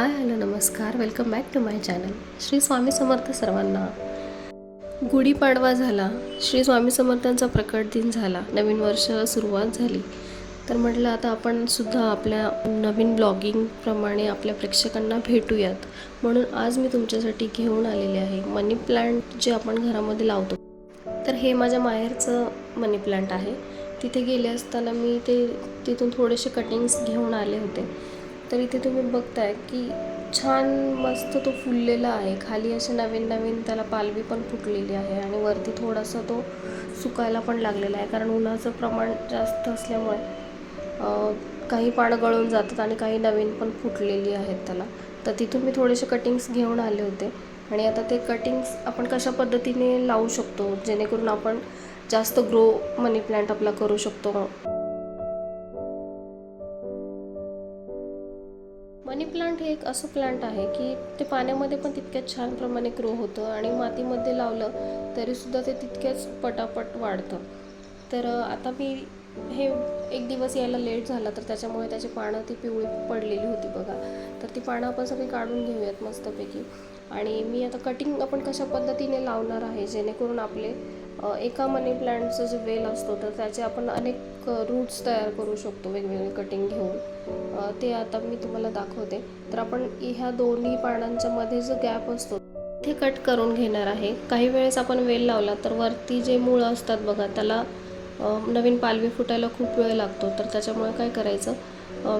हाय hello नमस्कार. Welcome back to my channel Shri Swami Samarth सर्वांना. गुढीपाडवा झाला. श्री स्वामी समर्थांचा प्रकट दिन झाला. नवीन वर्ष सुरुवात झाली. तर म्हटलं आता आपण सुद्धा आपल्या नवीन ब्लॉगिंगप्रमाणे आपल्या प्रेक्षकांना भेटूयात. म्हणून आज मी तुमच्यासाठी घेऊन आलेले आहे मनी प्लांट जे आपण घरामध्ये लावतो. तर हे माझ्या माहेरचं मनी प्लांट आहे. तिथे गेले असताना मी ते तिथून थोडेसे कटिंग्स घेऊन आले होते. तर इथे तुम्ही बघताय की छान मस्त तो फुललेला आहे. खाली असे नवीन नवीन त्याला पालवी पण फुटलेली आहे आणि वरती थोडासा तो सुकायला पण लागलेला आहे. कारण उन्हाचं प्रमाण जास्त असल्यामुळे काही पानं गळून जातात आणि काही नवीन पण फुटलेली आहेत त्याला. तर तिथून मी थोडेसे कटिंग्स घेऊन आले होते. आणि आता ते कटिंग्स आपण कशा पद्धतीने लावू शकतो जेणेकरून आपण जास्त ग्रो मनी प्लांट आपला करू शकतो? मनी प्लांट हे एक असं प्लांट आहे की ते पाण्यामध्ये पण तितक्याच छान प्रमाणे ग्रो होतं आणि मातीमध्ये लावलं तरीसुद्धा ते तितक्याच पटापट वाढतं. तर आता मी हे एक दिवस यायला लेट झाला तर त्याच्यामुळे त्याची पानं ती पिवळी पडलेली होती बघा. तर ती पानं आपण सगळी काढून घेऊयात मस्तपैकी. आणि मी आता कटिंग आपण कशा पद्धतीने लावणार आहे जेणेकरून आपले एका मनी प्लांटचा जो वेल असतो तर त्याचे आपण अनेक रूट्स तयार करू शकतो वेगवेगळे कटिंग घेऊन. ते आता मी तुम्हाला दाखवते. तर आपण ह्या दोन्ही पानांच्या मध्ये जो गॅप असतो ते कट करून घेणार आहे. काही वेळेस आपण वेल लावला तर वरती जे मुळं असतात बघा त्याला नवीन पालवी फुटायला खूप वेळ लागतो. तर त्याच्यामुळे काय करायचं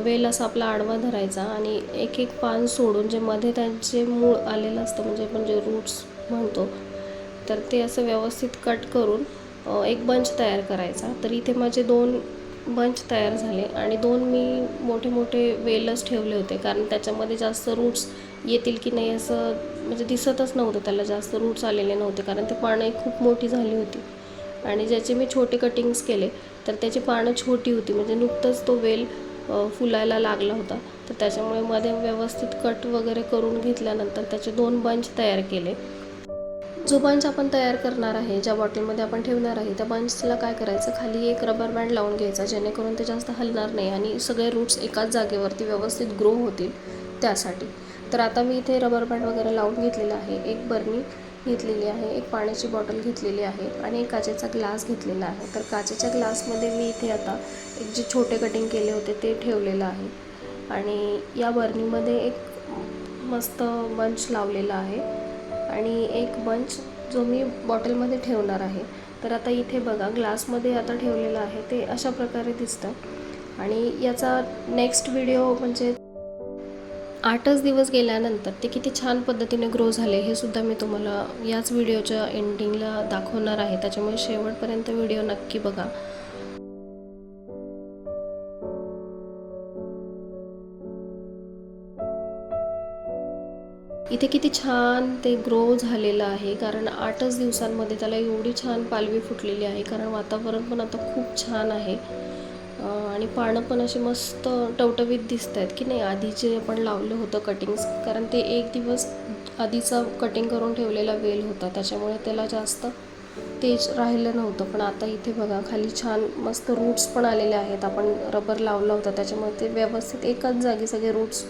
वेल असा आपला आडवा धरायचा आणि एक एक पान सोडून जे मध्ये त्यांचे मूळ आलेलं असतं म्हणजे आपण जे रूट्स म्हणतो तर ते असं व्यवस्थित कट करून एक बंच तयार करायचा. तर इथे माझे दोन बंच तयार झाले आणि दोन मी मोठे मोठे वेलच ठेवले होते कारण त्याच्यामध्ये जास्त रूट्स येतील की नाही असं म्हणजे दिसतच नव्हतं. त्याला जास्त रूट्स आलेले नव्हते कारण ते पानं खूप मोठी झाली होती. आणि ज्याचे मी छोटे कटिंग्स केले तर त्याची पानं छोटी होती. म्हणजे नुकतंच तो वेल फुलायला लागला होता. तर त्याच्यामुळे मध्ये व्यवस्थित कट वगैरे करून घेतल्यानंतर त्याचे दोन बंच तयार केले. जो बंच आपण तयार करणार आहे ज्या बॉटलमध्ये आपण ठेवणार आहे त्या बंचला काय करायचं? खाली एक रबर बँड लावून घ्यायचा जेणेकरून ते जास्त हलणार नाही आणि सगळे रूट्स एकाच जागेवरती व्यवस्थित ग्रो होतील त्यासाठी. तर आता मी इथे रबर बँड वगैरे लावून घेतलेला आहे एक बर्नी घेतलेली आहे एक पाण्याची बॉटल घेतलेली आहे आणि एक काचेचा ग्लास घेतलेला आहे. तर काचेच्या ग्लासमध्ये मी इथे आता एक जे छोटे कटिंग केले होते ते ठेवलेलं आहे आणि या बर्नीमध्ये एक मस्त बंच लावलेला आहे. आणि एक बंच जो मी बॉटलमध्ये ठेवणार आहे. तर आता इथे बघा ग्लासमध्ये आता ठेवलेलं आहे ते अशा प्रकारे दिसतं. आणि याचा नेक्स्ट व्हिडिओ म्हणजे आठच दिवस गेल्यानंतर ते किती छान पद्धतीने ग्रो झाले हे सुद्धा मी तुम्हाला याच व्हिडिओच्या एंडिंगला दाखवणार आहे. त्याच्यामुळे शेवटपर्यंत व्हिडिओ नक्की बघा. इथे किती छान ते ग्रो झालेलं आहे. कारण आठच दिवसांमध्ये त्याला एवढी छान पालवी फुटलेली आहे. कारण वातावरण पण आता खूप छान आहे. आणि पानं पण अशी मस्त टवटवीत दिसत आहेत की नाही. आधी जे आपण लावलं होतं कटिंग्स कारण ते एक दिवस आधीचा कटिंग करून ठेवलेला वेल होता. त्याच्यामुळे त्याला जास्त तेज राहिलं नव्हतं. पण आता इथे बघा खाली छान मस्त रूट्स पण आलेले आहेत. आपण रबर लावला होता. त्याच्यामुळे ते व्यवस्थित एकाच जागी सगळे रूट्स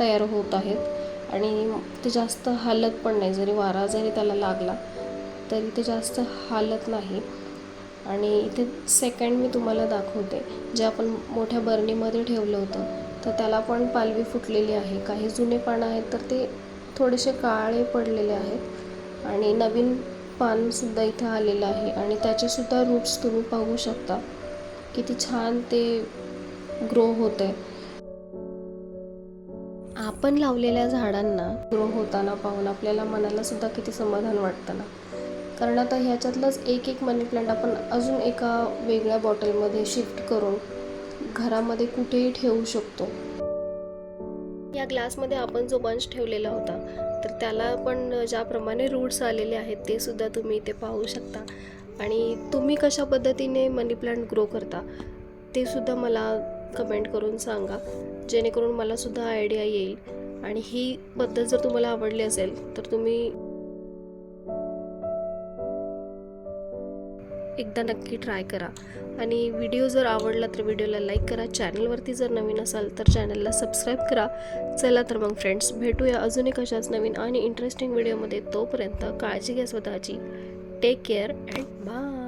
तयार होत आहेत. आणि ते जास्त हालत पण नाही. जरी वारा जरी त्याला लागला तरी ते जास्त हालत नाही. आणि इथे सेकंड मी तुम्हाला दाखवते. जे आपण मोठ्या बरणीमध्ये ठेवलं होतं तर त्याला पण पालवी फुटलेली आहे. काही जुने पानं आहेत तर ते थोडेसे काळे पडलेले आहेत. आणि नवीन पानसुद्धा इथं आलेलं आहे. आणि त्याचेसुद्धा रूट्स तुम्ही पाहू शकता. किती छान ते ग्रो होत आहे आपण लावलेल्या झाडांना ग्रो होताना पाहून आपल्याला मनाला सुद्धा किती समाधान वाटतं ना? कारण आता ह्याच्यातलंच एक एक मनी प्लांट आपण अजून एका वेगळ्या बॉटलमध्ये शिफ्ट करून घरामध्ये कुठेही ठेवू शकतो. या ग्लासमध्ये आपण जो बंच ठेवलेला होता तर त्याला पण ज्याप्रमाणे रूट्स आलेले आहेत ते सुद्धा तुम्ही इथे पाहू शकता. आणि तुम्ही कशा पद्धतीने मनी प्लांट ग्रो करता ते सुद्धा मला कमेंट करून सांगा. जेणेकरून मला सुद्धा आयडिया येईल. आणि ही पद्धत जर तुम्हाला आवडली असेल तर तुम्ही एकदा नक्की ट्राय करा. आणि व्हिडिओ जर आवडला तर व्हिडिओला लाईक करा. चॅनलवरती जर नवीन असाल तर चॅनलला सबस्क्राईब करा. चला तर मग फ्रेंड्स भेटूया अजून एक अशाच नवीन आणि इंटरेस्टिंग व्हिडिओमध्ये तोपर्यंत काळजी घ्या स्वतःची. Take care and bye